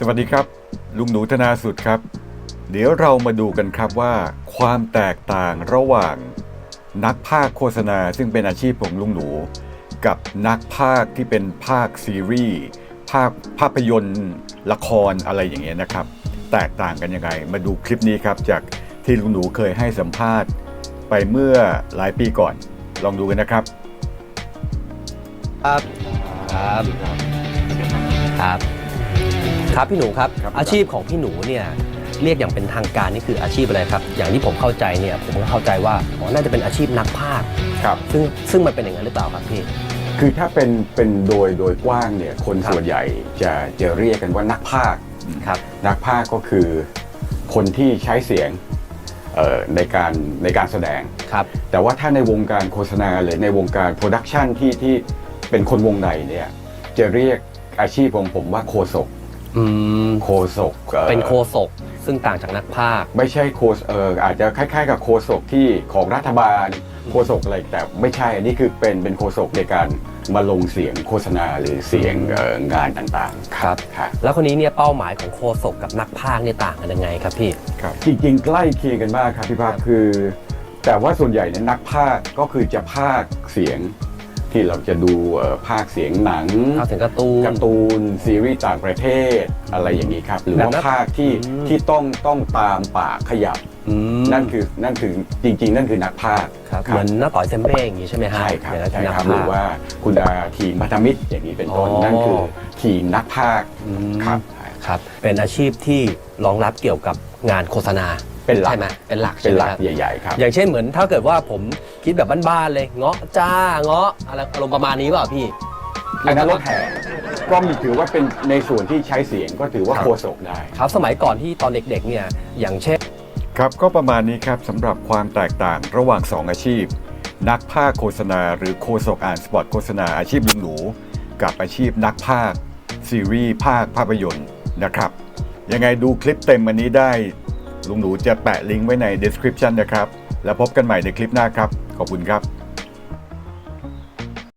สวัสดีครับ ลุงหนูธนาสุดครับ เดี๋ยวเรามาดูกันครับว่า ความแตกต่างระหว่างนักภาคโฆษณาซึ่งเป็นอาชีพของลุงหนู กับนักภาคที่เป็นภาคซีรีส์ภาคภาพยนตร์ ละครอะไรอย่างเงี้ยนะครับ แตกต่างกันยังไง มาดูคลิปนี้ครับ จากที่ลุงหนูเคยให้สัมภาษณ์ ไปเมื่อหลายปีก่อน ลองดูกันนะครับ ครับ ครับ ครับ ครับพี่หนูครับครับ อาชีพของพี่หนูเนี่ยเรียกอย่างเป็นทางการนี่คืออาชีพอะไรครับ อย่างที่ผมเข้าใจเนี่ยผมก็เข้าใจว่าอ๋อน่าจะเป็นอาชีพนักพากย์ครับ ซึ่งซึ่งมันเป็นอย่างนั้นหรือเปล่าครับพี่ คือถ้าเป็นเป็นโดยโดยกว้างเนี่ยคนครับ ส่วนใหญ่จะจะเรียกกันว่านักพากย์ครับ นักพากย์ก็คือคนที่ใช้เสียงเอ่อในการในการแสดง ครับ แต่ว่าถ้าในวงการโฆษณาหรือในวงการโปรดักชันที่ที่เป็นคนวงในเนี่ยจะเรียกอาชีพของผมว่าโคศก อืมโคศกอ่อเป็นโคศกซึ่งต่างจากนักพากย์ไม่ใช่โคสเอออาจจะคล้ายๆ กับโคศกที่ของรัฐบาลโคศกอะไรแต่ไม่ใช่อันนี้คือเป็นเป็นโคศกในการมาลงเสียงโฆษณาหรือเสียงเอ่องานต่างๆครับแล้วคนนี้เนี่ยเป้าหมายของโคศกกับนักพากย์เนี่ยต่างกันยังไงครับพี่ ครับจริงๆ ใกล้เคียงกันมากครับพี่ภาคคือ แต่ว่าส่วนใหญ่เนี่ยนักพากย์ก็คือจะพากย์เสียง ที่เราจะดูเอ่อพากย์เสียงหนังพากย์เสียงการ์ตูนการ์ตูนซีรีส์ต่างประเทศอะไรอย่างนี้ครับ หรือว่าแบบนั้นภาคที่อืมที่ต้องต้องตามปากขยับอืมนั่นคือนั่นคือจริง ๆ นั่นคือนักพากย์ครับเหมือนน้าต่อยเซมเบ้อย่างนี้ใช่ไหมฮะใช่ครับอย่างนั้นใช่คือนักครับพากย์หรือว่าคุณอาทีมพันธมิตรอย่างนี้เป็นต้นอ๋อนั่นคือทีมนักพากย์อืมครับครับ เป็นอาชีพที่รองรับเกี่ยวกับงานโฆษณา เป็นหลักใช่ไหมเป็นหลักเป็ใช่นไหหมลักครับใหญ่ๆครับ อย่างเช่นเหมือนถ้าเกิดว่าผมคิดแบบบ้านๆเลยเงาะจ้าเงาะอะไรอารมณ์ประมาณนี้เปล่าพี่อันนั้นรถแห่ก็มีถือว่าเป็นในส่วนที่ใช้เสียงก็ถือว่าครับโคศกได้ ครับสมัยก่อนที่ตอนเด็กๆเนี่ยอย่างเช่นครับก็ประมาณนี้ครับสำหรับความแตกต่างระหว่าง 2 อาชีพ นักภาคโฆษณา หรือโฆษกอ่านสปอตโฆษณาอาชีพลุงหนู กับอาชีพนักภาคซีรีส์ภาคภาพยนตร์นะครับยังไงดูคลิปเต็มอันนี้ได้ ลุงหนูจะแปะลิงก์ไว้ใน description นะครับ แล้วพบกันใหม่ในคลิปหน้าครับ ขอบคุณครับ